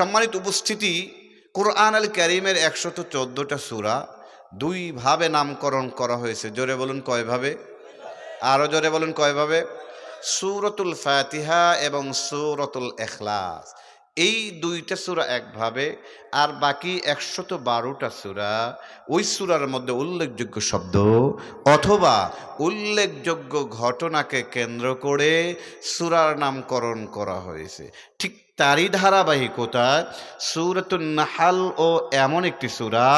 সম্মানিত উপস্থিতি, কোরআন আল ক্যারিমের একশত চোদ্দোটা সুরা দুইভাবে নামকরণ করা হয়েছে। জোরে বলুন কয়ভাবে আরও জোরে বলুন কয়ভাবে সুরতুল ফাতিহা এবং সুরতুল এখলাস এই দুইটা সুরা একভাবে আর বাকি একশত বারোটা সুরা ওই সুরার মধ্যে উল্লেখযোগ্য শব্দ অথবা উল্লেখযোগ্য ঘটনাকে কেন্দ্র করে সুরার নামকরণ করা হয়েছে। ঠিক তারই ধারাবাহিকতায় সুরতুল নাহাল ও এমন একটি সুরা,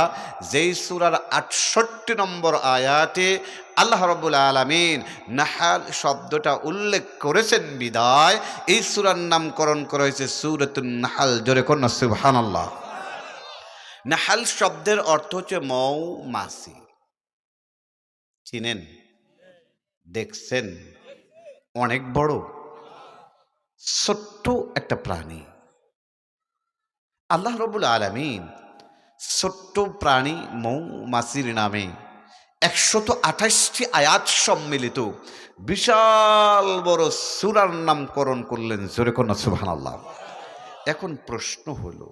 যেই সুরার আটষট্টি নম্বর আয়াতে আল্লাহ রব্বুল আলমিন নাহাল শব্দটা উল্লেখ করেছেন বিদায়। এই সুরার নামকরণ করা হয়েছে সুরতুল নাহাল, জোরে কন্যা সুবহান আল্লাহ নাহাল শব্দের অর্থ হচ্ছে মৌ মাসি চিনেন? দেখছেন? অনেক বড়। ছোট্ট একটা প্রাণী। আল্লাহ রবুল আলমিন ছোট্ট প্রাণী মৌমাছির নামে একশত আঠাশটি আয়াত সম্মিলিত বিশাল বড় সুরার নামকরণ করলেন জোরে কন্যা সুবহান আল্লাহ এখন প্রশ্ন হলো,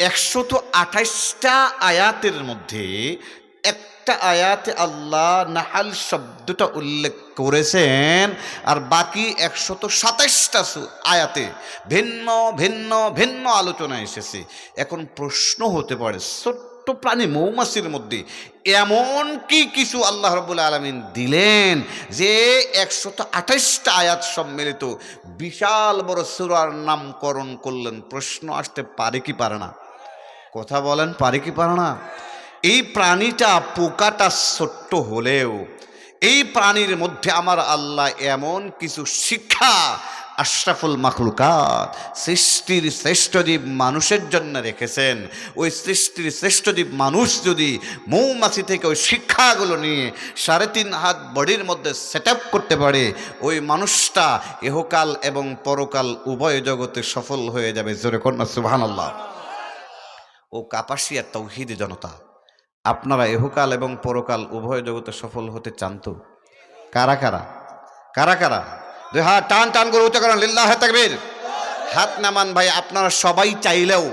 একশত আঠাশটা আয়াতের মধ্যে একটা আয়াতে আল্লাহ নাহাল শব্দটা উল্লেখ করেছেন, আর বাকি একশত সাতাইশটা আয়াতে ভিন্ন ভিন্ন ভিন্ন আলোচনা এসেছে। এখন প্রশ্ন হতে পারে, ছোট্ট প্রাণী মৌমাছির মধ্যে এমন কি কিছু আল্লাহ রবুল আলমিন দিলেন যে একশত আঠাশটা আয়াত সম্মিলিত বিশাল বড় সুরার নামকরণ করলেন? প্রশ্ন আসতে পারে কি পারে না? কথা বলেন, পারে কি পারে না? এই প্রাণীটা পোকাটা ছোট্ট হলেও এই প্রাণীর মধ্যে আমার আল্লাহ এমন কিছু শিক্ষা আশরাফুল মাখলুকাত সৃষ্টির শ্রেষ্ঠদ্বীপ মানুষের জন্য রেখেছেন। ওই সৃষ্টির শ্রেষ্ঠদ্বীপ মানুষ যদি মৌমাছি থেকে ওই শিক্ষাগুলো নিয়ে সাড়ে তিন হাত বডির মধ্যে সেট করতে পারে, ওই মানুষটা এহকাল এবং পরকাল উভয় জগতে সফল হয়ে যাবে। জোরে কন্যা আল্লাহ ও কাপাসিয়া তৌহিদ জনতা। আপনারা এহকাল এবং পরকাল উভয় জগতে সফল হতে চান তো? কারা কারা? কারা কারা? দুই হাত টান টান করে উঁচু করেন, লিল্লাহ তাকবীর। হাত নামান ভাই, আপনারা সবাই চাইলেও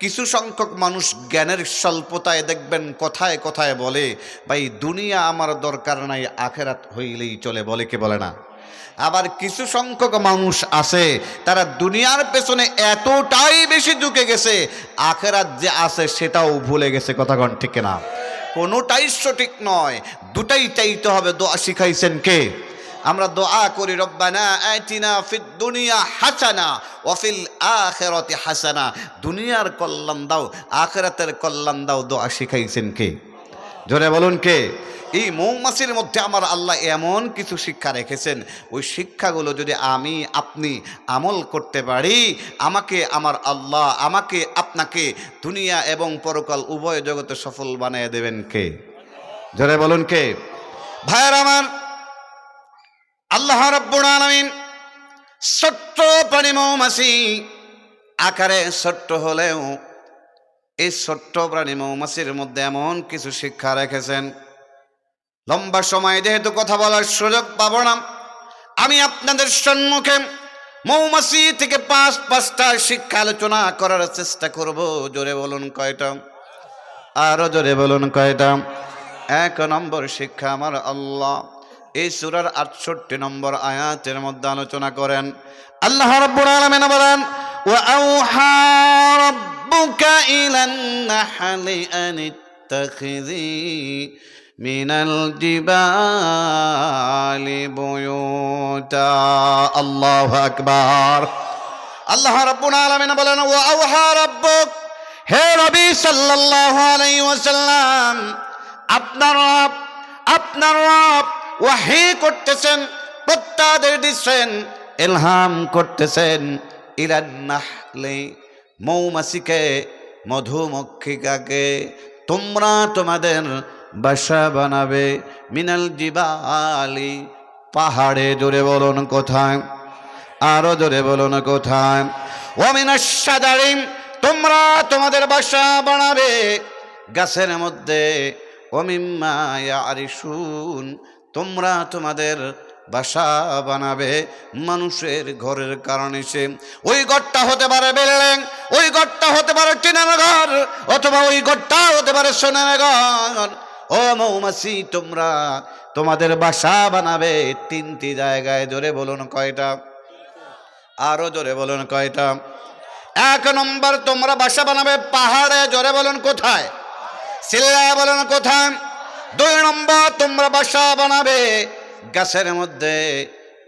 কিছু সংখ্যক মানুষ জ্ঞানের স্বল্পতায় দেখবেন, কথায় কথায় বলে, ভাই, দুনিয়া আমার দরকার নাই, আখেরাত হইলেই চলে। বলে কে বলে না? আবার কিছু সংখ্যক মানুষ আছে, তারা দুনিয়ার পেছনে এতটাই বেশি ঢুকে গেছে, আখেরাত যে আছে সেটাও ভুলে গেছে কথাগণ ঠিক না কোনোটাই সঠিক নয়, দুটাই চাইতে হবে, দোয়া শিখাইছেন কে? আমরা দোয়া করি, রব্বানা আতিনা ফিদ দুনিয়া হাসানা ওয়াফিল আখিরাতি হাসানা। দুনিয়ার কল্যাণ দাও, আখিরাতের কল্যাণ দাও, দোয়া শিখাইছেন কে? জোরে বলুন কে? এই মৌমাছির মধ্যে আমার আল্লাহ এমন কিছু শিক্ষা রেখেছেন, ওই শিক্ষাগুলো যদি আমি, আপনি আমল করতে পারি, আমাকে, আমার আল্লাহ আমাকে, আপনাকে দুনিয়া এবং পরকাল উভয় জগতে সফল বানিয়ে দেবেন কে? জোরে বলুন কে? ভাইয়ের আমার, আল্লাহ রব্বুল আলামিন ছোট্ট প্রাণী মৌমাছি আকারে ছোট্ট হলেও এই ছোট্ট প্রাণী মৌমাছির মধ্যে এমন কিছু শিক্ষা রেখেছেন। লম্বা সময় যেহেতু কথা বলার সুযোগ পাবো না, আমি আপনাদের সম্মুখে মৌমাছি থেকে পাঁচ, পাঁচটা শিক্ষা আলোচনা করার চেষ্টা করব। জোরে বলুন কয়টা? আরও জোরে বলুন কয়টা? এক নম্বর শিক্ষা আমার আল্লাহ। এই সুরার আটষট্টি নম্বর আয়াতের মধ্যে আলোচনা করেন। আল্লাহ রাব্বুল আলামিন বলেন وأوحى ربك إلى النحل أن اتخذي من الجبال بيوتا الله أكبر আল্লাহ রাব্বুল আলামিন বলেন ও আওহা রাব্বুক হে নবী সাল্লাল্লাহু আলাইহি ওয়াসাল্লাম আপনার রব আপনার রব ওয়াহি করতেছেন প্রত্যাদের দিচ্ছেন ইলহাম করতেছেন ইলান মৌমাছিকে, মধুমক্ষিকাকে, তোমরা তোমাদের বাসা বানাবে মিনাল জিবালি। পাহাড়ে জোরে বলুন কোথায়? আরও জোরে বলুন কোথায়? ওমিনাস সাদারিম তোমরা তোমাদের বাসা বানাবে গাছের মধ্যে। অমিম্মা আরিসুন তোমরা তোমাদের বাসা বানাবে মানুষের ঘরের কারণে সে। ওই ঘরটা হতে পারে বিল্ডিং, ওই ঘরটা হতে পারে টিনের ঘর, অথবা ওই ঘরটা হতে পারে সোনের ঘর। ও মৌমাছি, তোমরা তোমাদের বাসা বানাবে। তিনটি জায়গায় জোরে বলুন কয়টা? আরও জোরে বলুন কয়টা? এক নম্বর, তোমরা বাসা বানাবে পাহাড়ে, জোরে বলুন কোথায়? সিল্লায় বলুন কোথায়? দুই নম্বর, তোমরা বাসা বানাবে গাছের মধ্যে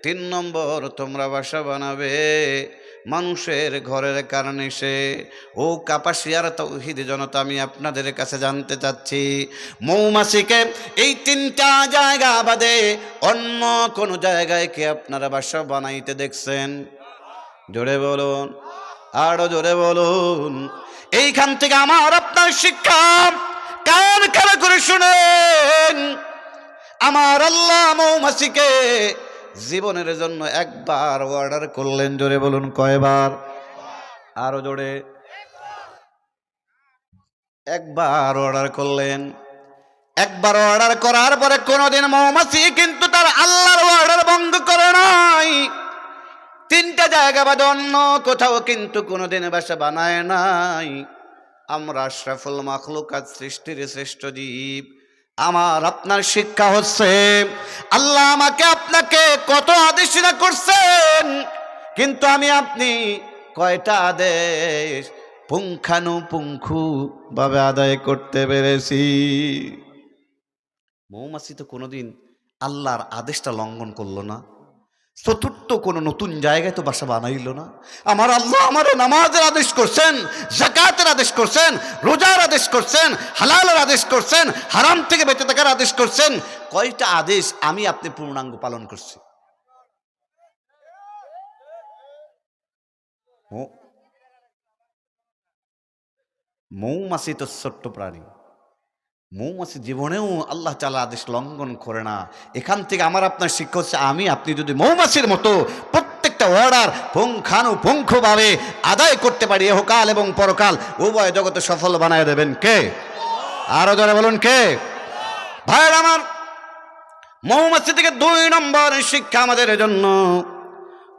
তিন নম্বর তোমরা বাসা বানাবে। মানুষের ঘরের কারণে সে, ও কাপাসিয়ার তৌহিদ জনতা, আমি আপনাদের কাছে জানতে চাচ্ছি, মৌমাছিকে এই তিনটা জায়গা বাদে অন্য কোনো জায়গায় কি আপনারা বাসা বানাইতে দেখছেন? জোরে বলুন, আরও জোরে বলুন। এইখান থেকে আমার আপনার শিক্ষা কান খাড়া করে শুনেন? আমার আল্লাহ মৌমাছিকে জীবনের জন্য একবার অর্ডার করলেন। জোরে বলুন কয়বার? আরও জোরে। একবার অর্ডার করলেন। একবার অর্ডার করার পরে কোনোদিন মৌমাছি কিন্তু তার আল্লাহর অর্ডার বন্ধ করে নাই। তিনটা জায়গা বাদে অন্য কোথাও কিন্তু কোনোদিন বাসা বানায় নাই। আমরা আশরাফুল মাখলুকাত সৃষ্টির শ্রেষ্ঠ জীব। আমার আপনার শিক্ষা হচ্ছে, আল্লাহ আমাকে আপনাকে কত আদেশ না করছেন, কিন্তু আমি আপনি কয়টা আদেশ পুঙ্খানুপুঙ্খুভাবে আদায় করতে পেরেছি? মৌমাছি তো কোনোদিন আল্লাহর আদেশটা লঙ্ঘন করল না। চতুর্থ কোনো নতুন জায়গায় তো বাসা বানাইল না। আমার আল্লাহ আমার নামাজের আদেশ করছেন জাকাতের আদেশ করছেন, রোজার আদেশ করছেন, হালালের আদেশ করছেন, হারাম থেকে বেঁচে থাকার আদেশ করছেন। কয়টা আদেশ আমি আপনি পূর্ণাঙ্গ পালন করছি? মৌমাছি তো ছোট্ট প্রাণী। মৌমাছি জীবনেও আল্লাহ তালা আদেশ লঙ্ঘন করে না। এখান থেকে আমার আপনার শিক্ষা হচ্ছে, আমি আপনি যদি মৌমাছির মতো প্রত্যেকটা অর্ডার পুঙ্খানুপুঙ্খভাবে আদায় করতে পারি, এহকাল এবং পরকাল, উভয় জগতে সফল বানায় দেবেন কে? আরও যারা বলুন কে? ভাইয়ের আমার, মৌমাছি থেকে দুই নম্বর শিক্ষা আমাদের জন্য।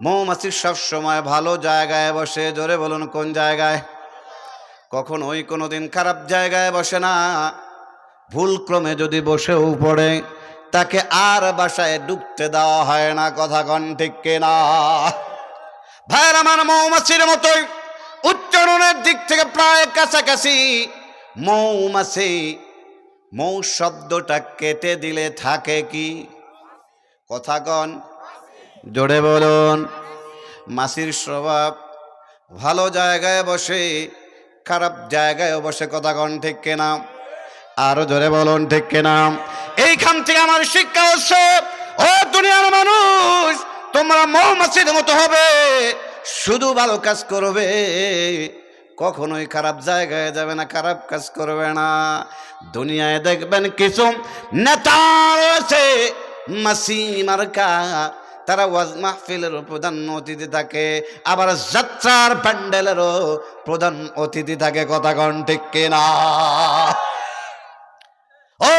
মৌমাছি সবসময় ভালো জায়গায় বসে, জোরে বলুন কোন জায়গায়? কখন ওই কোনো দিন খারাপ জায়গায় বসে না। ভুলক্রমে যদি বসেও পড়ে, তাকে আর বাসায় ঢুকতে দেওয়া হয় না। কথা কন ঠিক কিনা? ভাইয়ের আমার মৌমাছির মতোই উচ্চারণের দিক থেকে প্রায় কাছাকাছি মৌমাছি, মৌ শব্দটা কেটে দিলে থাকে কি? কথা কন, জোরে বলুন। মাসির স্বভাব ভালো জায়গায় বসে, খারাপ জায়গায় বসে। কথা কন ঠিক কিনা? আরও জোরে বলুন, ঠিক কিনা? এইখান থেকে আমার শিক্ষা হচ্ছে, ও দুনিয়ার মানুষ, তোমরা মৌমাছির মতো হবে, শুধু ভালো কাজ করবে। কখনোই খারাপ জায়গায় যাবে না, খারাপ কাজ করবে না। দুনিয়ায় দেখবেন কিছু নেতা আছে মাসি মার্কা তারা ওয়াজ মাহফিলের প্রধান অতিথি থাকে, আবার যাত্রার প্যান্ডেলেরও প্রধান অতিথি থাকে, কথা কন ঠিক কিনা?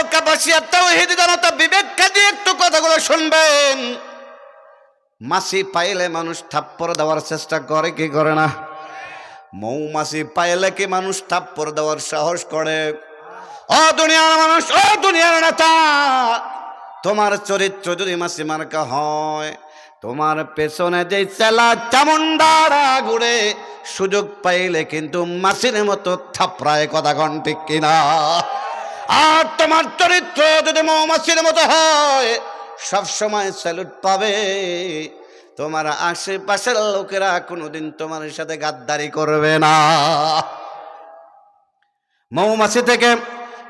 ও কাপাসিয়া তাওহীদ জনতা বিবেক কাজে একটু কথাগুলো শুনবেন। মাসি পাইলে মানুষ থাপ্পড় দেওয়ার চেষ্টা করে কি করে না? মৌমাছি পাইলে কি মানুষ থাপ্পড় দেওয়ার সাহস করে? ও দুনিয়ার মানুষ, ও দুনিয়ার নেতা, তোমার চরিত্র যদি মাসি মার্কা হয়, তোমার পেছনে যে চেলা চামুন্ডারা ঘুরে সুযোগ পাইলে কিন্তু মাসির মতো থাপড়ায় কথা কন ঠিক কিনা? আর তোমার চরিত্র যদি মৌমাছির মতো হয় সবসময় স্যালুট পাবে। তোমার আশেপাশের লোকেরা কোনোদিন তোমার সাথে গাদ্দারি করবে না। মৌমাছি থেকে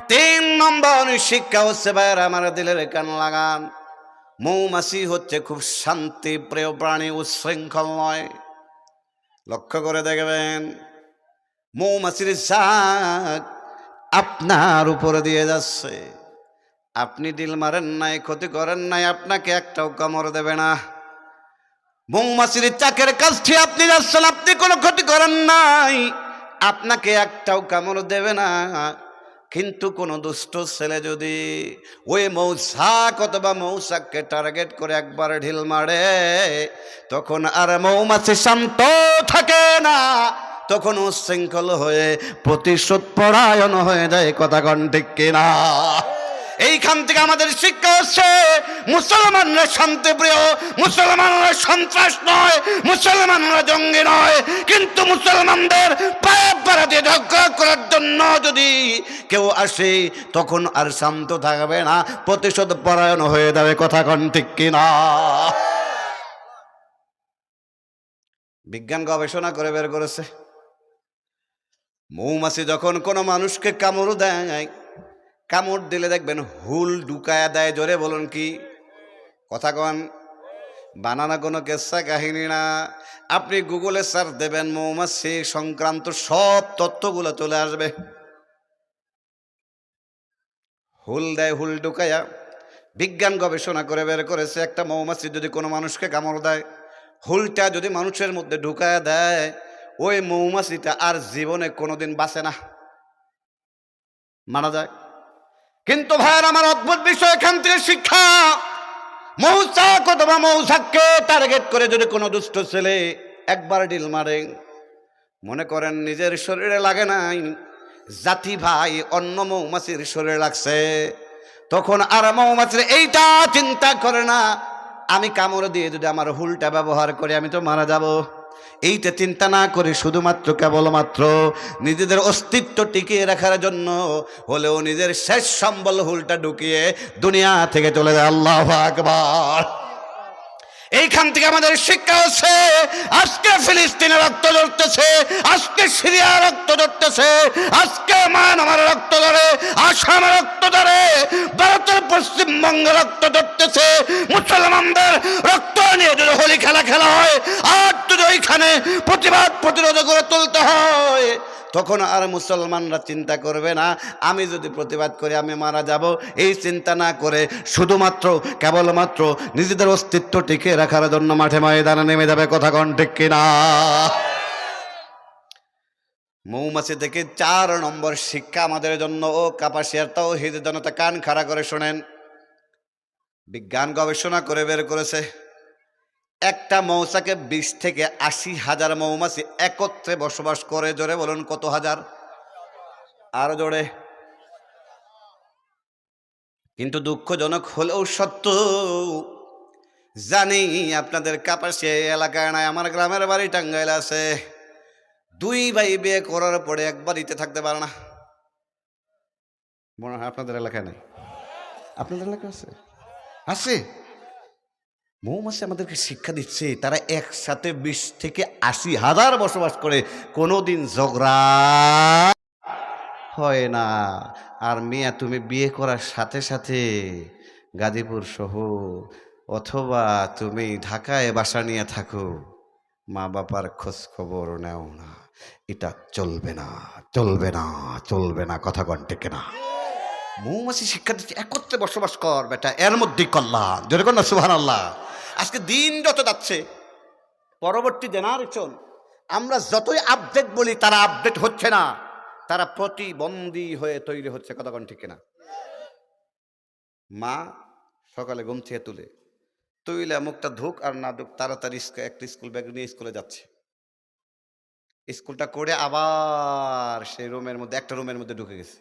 তিন নম্বর শিক্ষা হচ্ছে, ভাইয়ের, আমার দিলের কান লাগান। মৌমাছি হচ্ছে খুব শান্তি, প্রিয় প্রাণী, উচ্ছৃঙ্খল নয়। লক্ষ্য করে দেখবেন, মৌমাছির শাক আপনার উপরে দিয়ে যাচ্ছে। আপনি ডিল মারেন নাই, ক্ষতি করেন নাই, আপনাকে একটাও কামড় দেবে না। মৌমাছির চাকের কাছটি আপনি যাচ্ছেন, আপনি কোনো ক্ষতি করেন নাই, আপনাকে একটাও কামড় দেবে না। কিন্তু কোন দুষ্ট ছেলে যদি ওই মৌসাক অথবা মৌসাককে টার্গেট করে একবার ঢিল মারে, তখন আর মৌমাছি শান্ত থাকে না। তখন উচ্ছৃঙ্খল হয়ে প্রতিশোধ পরায়ণ হয়ে যায় কথা কন ঠিক কিনা? এইখান থেকে আমাদের শিক্ষা হচ্ছে মুসলমানরা শান্তিপ্রিয়, মুসলমানরা সন্ত্রাস নয়, মুসলমানরা জঙ্গি নয়, কিন্তু মুসলমানদের করার জন্য যদি কেউ আসে, তখন আর শান্ত থাকবে না, প্রতিশোধ পরায়ণ হয়ে যাবে কথা কন ঠিক কিনা? বিজ্ঞান গবেষণা করে বের করেছে। মৌমাছি যখন কোনো মানুষকে কামড় দেয়, কামড় দিলে দেখবেন হুল ঢুকায়া দেয়, জোরে বলুন কি? কথা কন, বানানা কোনো কেসা কাহিনী না। আপনি গুগলে সার্চ দেবেন মৌমাছি সংক্রান্ত সব তথ্যগুলো চলে আসবে। হুল দেয়, হুল ঢুকায়া বিজ্ঞান গবেষণা করে বের করেছে, একটা মৌমাছি যদি কোনো মানুষকে কামড় দেয়, হুলটা যদি মানুষের মধ্যে ঢুকায়া দেয় ওই মৌমাছিটা আর জীবনে কোনোদিন বাঁচে না। মারা যায়। কিন্তু ভাইয়ের আমার অদ্ভুত বিষয়, এখান থেকে শিক্ষা। মৌসাক অথবা মৌসাককে টার্গেট করে যদি কোনো দুষ্ট ছেলে একবার ডিল মারে, মনে করেন নিজের শরীরে লাগে নাই, জাতি ভাই অন্য মৌমাছির শরীরে লাগছে, তখন আর মৌমাছির এইটা চিন্তা করে না, আমি কামড় দিয়ে যদি আমার হুলটা ব্যবহার করি, আমি তো মারা যাব। এইটা চিন্তা না করে শুধুমাত্র কেবলমাত্র নিজেদের অস্তিত্ব টিকিয়ে রাখার জন্য হলেও নিজের শেষ সম্বল হুলটা ঢুকিয়ে দুনিয়া থেকে চলে যায়। আল্লাহ আকবার। এইখান থেকে আমাদের শিক্ষা হচ্ছে, আজকে ফিলিস্তিনে রক্ত ধরতেছে আজকে সিরিয়া রক্ত ধরতেছে আজকে মান আমার রক্ত ধরে আসাম রক্ত ধরে ভারতের পশ্চিমবঙ্গে রক্ত ধরতেছে মুসলমানদের রক্ত নিয়ে যদি হোলি খেলা খেলা হয় আর যদি ওইখানে প্রতিবাদ প্রতিরোধ করে তুলতে হয়। তখন আর মুসলমানরা চিন্তা করবে না, আমি যদি প্রতিবাদ করি আমি মারা যাব। এই চিন্তা না করে শুধুমাত্র, কেবলমাত্র নিজেদের অস্তিত্ব টিকে রাখার জন্য মাঠে ময়দানে নেমে যাবে কথা কন ঠিক কিনা? মৌমাছি থেকে চার নম্বর শিক্ষা আমাদের জন্য। ও কাপাসিয়ার তাও হিদের জনতা কান খাড়া করে শোনেন। বিজ্ঞান গবেষণা করে বের করেছে। একটা মৌসাকে বিশ থেকে আশি হাজার মৌমাছি একত্রে বসবাস করে, জোরে বলুন কত হাজার? আরও জোরে। কিন্তু দুঃখজনক হলেও সত্য, জানি আপনাদের কাপাসিয়া এলাকায় নাই, আমার গ্রামের বাড়ি টাঙ্গাইল আছে। দুই ভাই বিয়ে করার পরে এক বাড়িতে থাকতে পারে না। মনে হয় আপনাদের এলাকায় নেই। আপনাদের এলাকায় আছে? আছে? মৌমাছি আমাদেরকে শিক্ষা দিচ্ছে, তারা একসাথে বিশ থেকে আশি হাজার বসবাস করে, কোনোদিন ঝগড়া হয় না। আর মিয়া, তুমি বিয়ে করার সাথে সাথে গাজীপুর শহর অথবা তুমি ঢাকায় বাসা নিয়ে থাকো, মা বাবার খোঁজ খবর নেও না। এটা চলবে না চলবে না চলবে না, কথা কন্টেকে না। মৌমাছি শিক্ষা দিচ্ছে একত্রে বসবাস কর বেটা, এর মধ্যেই কল্যাণ। যেরকম না সুহান আল্লাহ আজকে দিন যত যাচ্ছে, পরবর্তী জেনারেশন আমরা যতই আপডেট বলি, তারা আপডেট হচ্ছে না। তারা প্রতিবন্ধী হয়ে তৈরি হচ্ছে কতক্ষণ ঠিক না মা, সকালে ঘুম থেকে তুলে তুইলে মুখটা ধুক আর না ধুক, তাড়াতাড়ি একটা স্কুল ব্যাগ নিয়ে স্কুলে যাচ্ছে। স্কুলটা করে আবার সেই রুমের মধ্যে, একটা রুমের মধ্যে ঢুকে গেছে।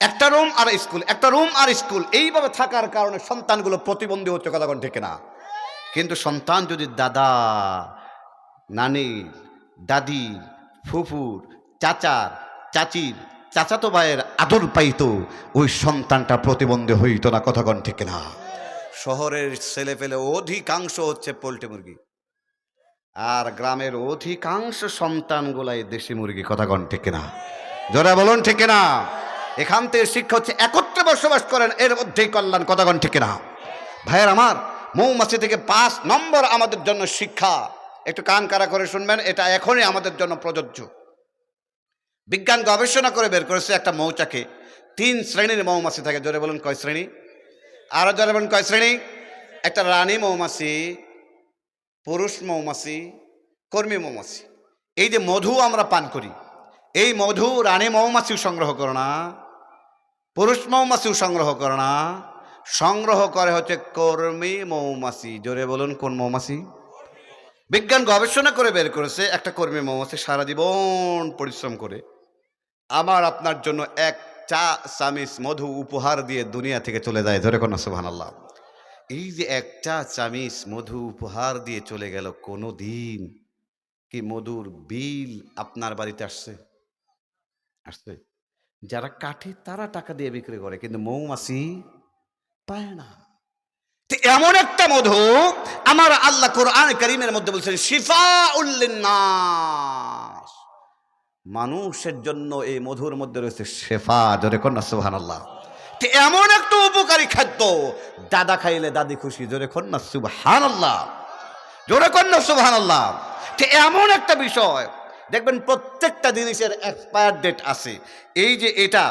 একটা রুম আর স্কুল, একটা রুম আর স্কুল, এইভাবে থাকার কারণে সন্তানগুলো প্রতিবন্ধী হচ্ছে কতক্ষণ ঠিক না কিন্তু সন্তান যদি দাদা নানির দাদি, ফুফুর, চাচার, চাচির, চাচাতো ভাইয়ের আদর পাইতো, ওই সন্তানটা প্রতিবন্ধী হইতো না কতক্ষণ ঠিক না শহরের ছেলে পেলে অধিকাংশ হচ্ছে পোল্ট্রি মুরগি। আর গ্রামের অধিকাংশ সন্তানগুলাই দেশি মুরগি কতক্ষণ ঠিক না জোরে বলুন ঠিক না এখান থেকে শিক্ষা হচ্ছে একত্রে বসবাস করেন, এর মধ্যেই কল্যাণ। কতক্ষণ ঠিক না ভাইয়ের আমার, মৌমাছি থেকে পাঁচ নম্বর আমাদের জন্য শিক্ষা। একটু কান কারা করে শুনবেন, এটা এখনই আমাদের জন্য প্রযোজ্য। বিজ্ঞান গবেষণা করে বের করেছে একটা মৌচাকে। তিন শ্রেণির মৌমাছি থাকে, জোরে বলুন কয় শ্রেণি? আরও জোরে বলুন কয় শ্রেণি? একটা রানী মৌমাছি, পুরুষ মৌমাছি, কর্মী মৌমাছি। এই যে মধু আমরা পান করি, এই মধু রানী মৌমাছিও সংগ্রহ করে না। পুরুষ মৌমাছিও সংগ্রহ করে না। সংগ্রহ করে হচ্ছে কর্মী মৌমাছি। জোরে বলুন, কোন মৌমাছি? বিজ্ঞান গবেষণা করে বের করেছে একটা কর্মী মৌমাছি, সারা জীবন পরিশ্রম করে। আমার আপনার জন্য এক চা চামিচ মধু উপহার দিয়ে দুনিয়া থেকে চলে যায়। ধরে কোন সুহান আল্লাহ এই যে একটা চামিচ মধু উপহার দিয়ে চলে গেল কোনো দিন কি মধুর বিল আপনার বাড়িতে আসছে? আসছে? যারা কাঠে, তারা টাকা দিয়ে বিক্রি করে, কিন্তু মৌমাছি পায় না। এমন একটা মধু আমার আল্লাহ কোরআন করিমের মধ্যে বলছেন শিফা উল্লিন্নাস মানুষের জন্য এই মধুর মধ্যে রয়েছে শেফা, জোরে কন্যা সুহান আল্লাহ এমন একটা উপকারী খাদ্য, দাদা খাইলে দাদি খুশি, জোরে কন্যা সুবহান আল্লাহ জোরে কন্যা সুবহান আল্লাহ এমন একটা বিষয় দেখবেন প্রত্যেকটা জিনিসের এক্সপায়ার ডেট আছে। এই যে এটা,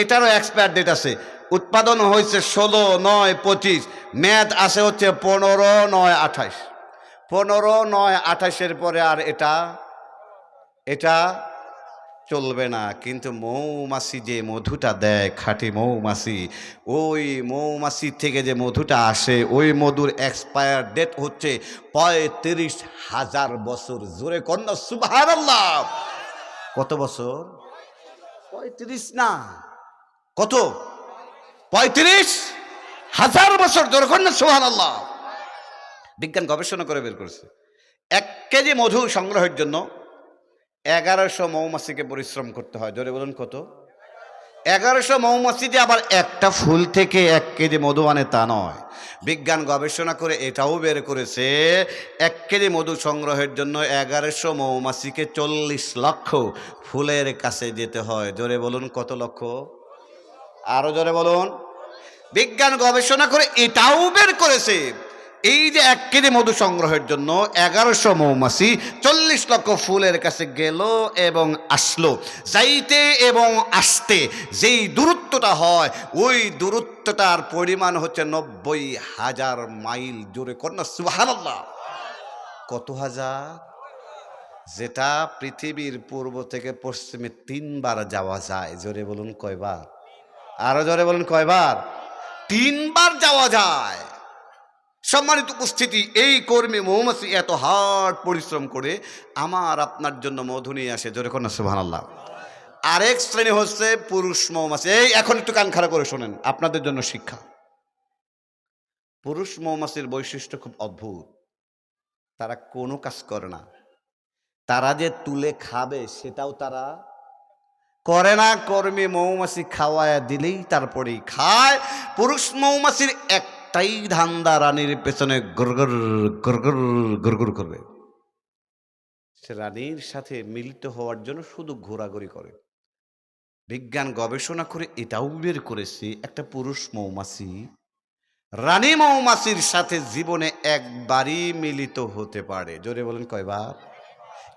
এটারও এক্সপায়ার ডেট আছে। উৎপাদন হয়েছে ষোলো, নয়, পঁচিশ, মেয়াদ আছে হচ্ছে পনেরো, নয়, আঠাশ। পনেরো, নয়, আঠাশের পরে আর এটা এটা চলবে না, কিন্তু মৌমাছি যে মধুটা দেয়, খাঁটি মৌমাছি, ওই মৌমাছি থেকে যে মধুটা আসে, ওই মধুর এক্সপায়ার ডেট হচ্ছে পঁয়ত্রিশ হাজার বছর। জোরে কন্যা সুবাহার কত বছর? পঁয়ত্রিশ না। কত? পঁয়ত্রিশ হাজার বছর। জোরে কন্যা সুহান বিজ্ঞান গবেষণা করে বের করেছে। এক কেজি মধু সংগ্রহের জন্য এগারোশো মৌমাছিকে পরিশ্রম করতে হয়। জোরে বলুন কত? এগারোশো মৌমাছি যে আবার একটা ফুল থেকে এক কেজি মধু আনে তা নয়। বিজ্ঞান গবেষণা করে এটাও বের করেছে, এক কেজি মধু সংগ্রহের জন্য এগারোশো মৌমাছিকে চল্লিশ লক্ষ ফুলের কাছে যেতে হয়। জোরে বলুন কত লক্ষ? আরও জোরে বলুন। বিজ্ঞান গবেষণা করে এটাও বের করেছে এই যে এক কেজি মধু সংগ্রহের জন্য এগারোশো মৌমাছি চল্লিশ লক্ষ ফুলের কাছে গেল এবং আসলো। যাইতে এবং আসতে যেই দূরত্বটা হয়, ওই দূরত্বটার পরিমাণ হচ্ছে নব্বই হাজার মাইল জোরে। কন্যা, সুবহানাল্লাহ। কত হাজার? যেটা পৃথিবীর পূর্ব থেকে পশ্চিমে তিনবার যাওয়া যায়। জোরে বলুন কয়বার? আরও জোরে বলুন কয়বার? তিনবার যাওয়া যায়। সম্মানিত উপস্থিতি, এই কর্মী মৌমাছি এত হার্ড পরিশ্রম করে আমার আপনার জন্য মধু নিয়ে আসে। জোরে কন্যা সুহান আল্লাহ আরেক শ্রেণি হচ্ছে পুরুষ মৌমাছি। এই, এখন একটু কান খাড়া করে শোনেন, আপনাদের জন্য শিক্ষা। পুরুষ মৌমাছির বৈশিষ্ট্য খুব অদ্ভুত। তারা কোনো কাজ করে না। তারা যে তুলে খাবে, সেটাও তারা করে না। কর্মী মৌমাছি খাওয়ায় দিলেই তারপরেই খায়। পুরুষ মৌমাছির একটাই ধান্দা রানীর পেছনে গরগর গরগর গরগর করবে। সে রানীর সাথে মিলিত হওয়ার জন্য শুধু ঘোরাঘুরি করে। বিজ্ঞান গবেষণা করে এটাও বের করেছে একটা পুরুষ মৌমাছি। রানী মৌমাছির সাথে জীবনে একবারই মিলিত হতে পারে। জোরে বলেন কয়বার?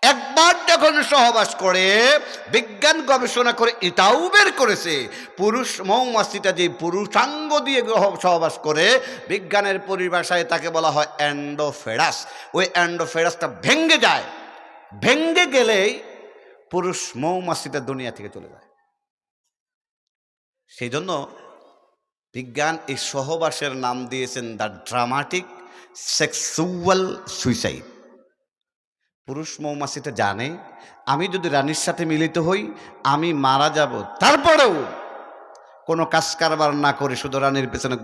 একবার যখন সহবাস করে, বিজ্ঞান গবেষণা করে, এটাও বের করেছে, পুরুষ মৌমাছিটা যে পুরুষাঙ্গ দিয়ে সহবাস করে, বিজ্ঞানের পরিভাষায় তাকে বলা হয় অ্যান্ডোফেরাস। ওই অ্যান্ডোফেরাসটা ভেঙ্গে যায়। ভেঙ্গে গেলেই পুরুষ মৌমাছিটা দুনিয়া থেকে চলে যায়। সেই জন্য বিজ্ঞান এই সহবাসের নাম দিয়েছেন দ্য ড্রামাটিক সেক্সুয়াল সুইসাইড। পুরুষ মৌমাছিটা জানে আমি যদি রানীর সাথে মিলিত হই আমি মারা যাব। তারপরেও কোনো কাজ কারবার না করে শুধু রানীর পেছনে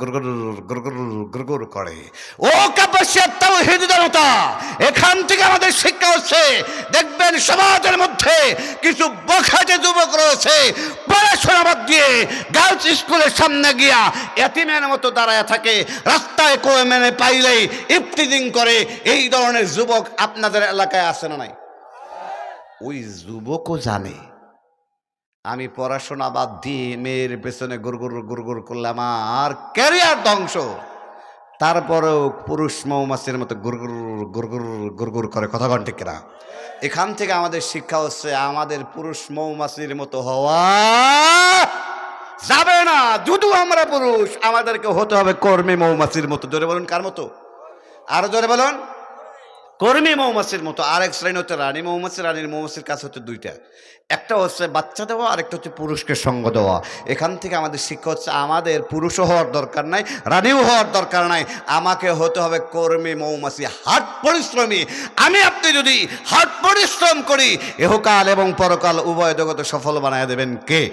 গুরগুর করে। ও কাপাসিয়ার এখান থেকে আমাদের শিক্ষা হচ্ছে। দেখবেন সমাজের মধ্যে কিছু বখাটে যুবক রয়েছে। পড়াশোনা বাদ দিয়ে গার্লস স্কুলের সামনে গিয়া এতিমের মতো দাঁড়ায় থাকে। রাস্তায় কোয়ে মেনে পাইলেই ইফতিজিং করে। এই ধরনের যুবক আপনাদের এলাকায় আছে না নাই? ওই যুবকও জানে। আমি পড়াশোনা বাদ দিয়ে মেয়ের পেছনে গুরগুর গুরগুর করলাম, আর ক্যারিয়ার ধ্বংস। তারপরেও পুরুষ মৌমাছির মতো গুরগুর গুরগুর গুরগুর করে, কথা কিনা? এখান থেকে আমাদের শিক্ষা হচ্ছে, আমাদের পুরুষ মৌমাছির মতো হওয়া যাবে না। যদিও আমরা পুরুষ, আমাদেরকে হতে হবে কর্মী মৌমাছির মতো। জোরে বলুন কার মতো? আরও জোরে বলুন। কর্মী মৌমাছির মতো আর এক শ্রেণি হচ্ছে রানী। মৌমাছি রানীর মৌমাছির কাছে হচ্ছে দুইটা। একটা হচ্ছে বাচ্চা দেওয়া আর একটা হচ্ছে পুরুষকে সঙ্গ দেওয়া। এখান থেকে আমাদের শিক্ষা হচ্ছে আমাদের পুরুষও হওয়ার দরকার নাই, রানীও হওয়ার দরকার নাই। আমাকে হতে হবে কর্মী মৌমাছি, হাট পরিশ্রমী। আমি আপনি যদি হাট পরিশ্রম করি, এহকাল এবং পরকাল উভয় জগতে সফল বানায় দেবেন কে?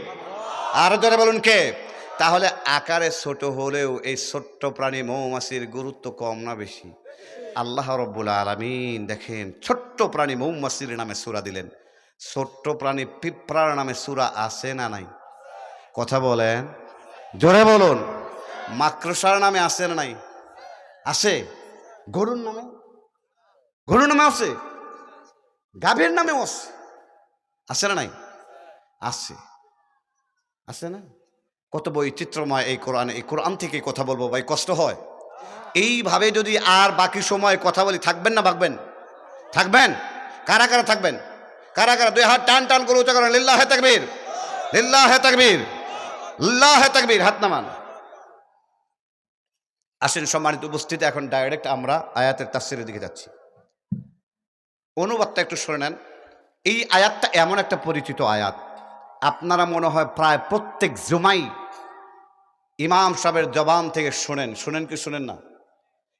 আর জোরে বলুন কে? তাহলে আকারে ছোট হলেও এই ছোট্ট প্রাণী মৌমাছির গুরুত্ব কম না বেশি? আল্লাহ রব্বুল আলমিন দেখেন, ছোট্ট প্রাণী মৌমাছির নামে সুরা দিলেন। ছোট্ট প্রাণী পিঁপড়ার নামে সুরা আছে না নাই? কথা বলেন। জোরে বলুন। মাকড়সার নামে আছে না নাই? আছে। গরুর নামে? গরুর নামে আছে? গাভীর নামেও আছে। আছে না নাই? আছে। আছে না? কত বৈচিত্র্যময় এই কোরআন এই কোরআন থেকে কথা বলব ভাই, কষ্ট হয়। এইভাবে যদি আর বাকি সময় কথা বলি, থাকবেন না ভাগবেন? থাকবেন? কারা কারা থাকবেন? কারা কারা? দুই হাত টান টান করে উঁচা করেন। লিল্লাহ হে তাকবীর। লিল্লাহ হে তাকবীর। লিল্লাহ হে তাকবীর। হাত নামান। আসেন, সম্মানিত উপস্থিতি, এখন ডাইরেক্ট আমরা আয়াতের তাফসিরের দিকে যাচ্ছি। অনুবাদটা একটু শুনে নেন। এই আয়াতটা এমন একটা পরিচিত আয়াত। আপনারা মনে হয় প্রায় প্রত্যেক জুমাই ইমাম সাহেবের জবান থেকে শুনেন। শুনেন কি শুনেন না?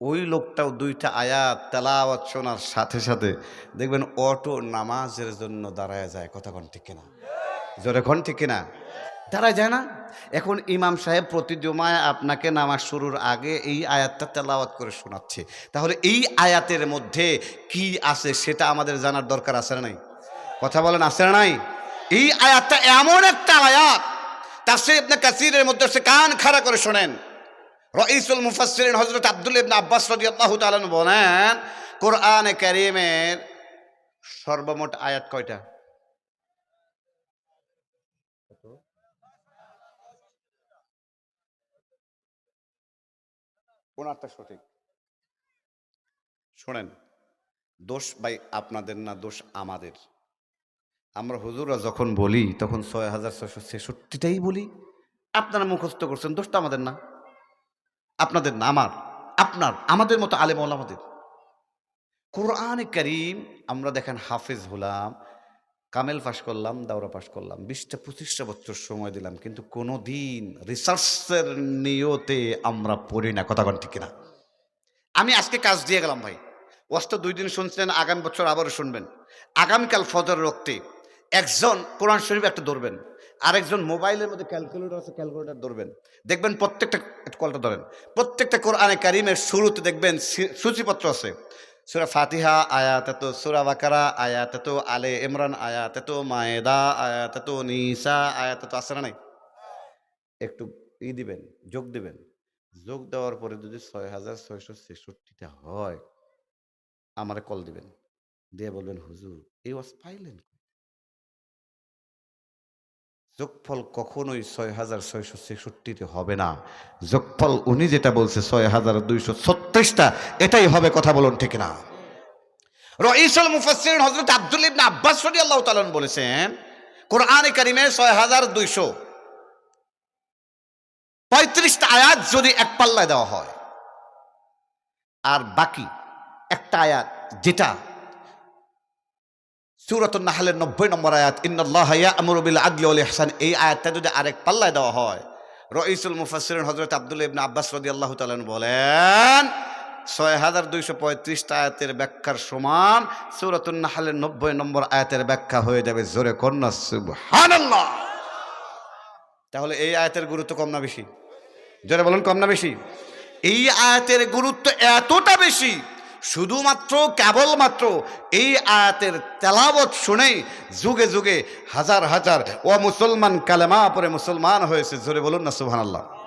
ওই লোকটাও দুইটা আয়াত তেলাওয়াত শোনার সাথে সাথে দেখবেন অটো নামাজের জন্য দাঁড়ায় যায়। কথা কোন ঠিক কিনা? জোরে কোন ঠিক কিনা? দাঁড়ায় যায় না? এখন ইমাম সাহেব প্রতি জুমায় আপনাকে নামাজ শুরুর আগে এই আয়াতটা তেলাওয়াত করে শোনাচ্ছে। তাহলে এই আয়াতের মধ্যে কি আছে সেটা আমাদের জানার দরকার আছে না নাই? কথা বলেন, আছে না নাই? এই আয়াতটা এমন একটা আয়াত, তার সে আপনার কাসিরের মধ্যে সে কান খাড়া করে শোনেন। রঈসুল মুফাসসিরিন হযরত আব্দুল ইবনে আব্বাস রাদিয়াল্লাহু তাআলা বলেন, কোরআনে কারীমের সর্বমোট আয়াত কয়টা? ওনারটা সঠিক। শোনেন, দোষ ভাই আপনাদের না দোষ আমাদের? আমরা হুজুরা যখন বলি, তখন ছয় হাজার ছয়শো ছেষট্টিটাই বলি। আপনারা মুখস্থ করছেন, দোষটা আমাদের না। আপনাদের নামার আপনার, আমাদের মতো আলেম আমাদের কোরআনে করিম আমরা দেখেন হাফেজ হলাম, কামেল পাশ করলাম, দাওরা পাশ করলাম, বিশটা পঁচিশটা বছর সময় দিলাম, কিন্তু কোনো দিন রিসার্চের নিয়তে আমরা পড়ি না, কথা ঠিক কিনা? আমি আজকে কাজ দিয়ে গেলাম ভাই। ওয়াস্ত দুই দিন শুনছিলেন আগামী বছর আবারও শুনবেন। আগামীকাল ফজর রক্তে একজন কোরআন শরীফ একটা ধরবেন। আরেকজন মোবাইলের মধ্যে ক্যালকুলেটর আছে, ক্যালকুলেটর ধরবেন। দেখবেন প্রত্যেকটা কলটা ধরেন, প্রত্যেকটা কোরআনে কারিমের শুরুতে দেখবেন সূচিপত্র আছে। সুরা ফাতিহা, আয়াত এত, সুরা বাকারা, আয়াত এত, আলে ইমরান, আয়াত এত, মায়েদা, আয়াত এত, নিসা, আয়াত এত না নাই? একটু ই দিবেন, যোগ দিবেন। যোগ দেওয়ার পরে যদি ছয় হাজার ছয়শো ছেষট্টিটা হয়, আমারে কল দিবেন। দিয়ে বলবেন, হুজুর, এই ওয়াজ পাইলেন কই?" যোগফল কখনোই ছয় হাজার ছয়শো ছেষট্টিতে হবে না। যোগফল উনি যেটা বলছে ছয় হাজার দুইশো ছত্রিশটা, এটাই হবে কথা বলুন ঠিক না। রঈসুল মুফাসসিরিন হযরত আব্দুল ইবনে আব্বাস রাদিয়াল্লাহু তাআলা বলেছেন, কোরআনে কারিমে ছয় হাজার দুইশো পঁয়ত্রিশটা আয়াত যদি এক পাল্লায় দেওয়া হয়, আর বাকি একটা আয়াত যেটা সুরাতুন নাহলের নব্বই নম্বর আয়াত, ইন্নাল্লাহ ইয়া'মুরু বিল আদলি ওয়াল ইহসান এই আয়াতটা যদি আরেক পাল্লায় দেওয়া হয় রঈসুল মুফাসসিরিন হযরত আব্দুল ইবনে আব্বাস রাদিয়াল্লাহু তাআলা বলেন ছয় হাজার দুইশো পঁয়ত্রিশটা আয়াতের ব্যাখ্যার সমান সুরাতুন নাহলের নব্বই নম্বর আয়াতের ব্যাখ্যা হয়ে যাবে, জোরে কন্যা সুবহানাল্লাহ। তাহলে এই আয়াতের গুরুত্ব কম না বেশি? জোরে বলুন, কম না বেশি? এই আয়াতের গুরুত্ব এতটা বেশি শুধুমাত্র, কেবলমাত্র এই আয়াতের তেলাবত শুনেই যুগে যুগে হাজার হাজার ও মুসলমান কালেমা পরে মুসলমান হয়েছে। জোরে বলুন না, সুবহানাল্লাহ।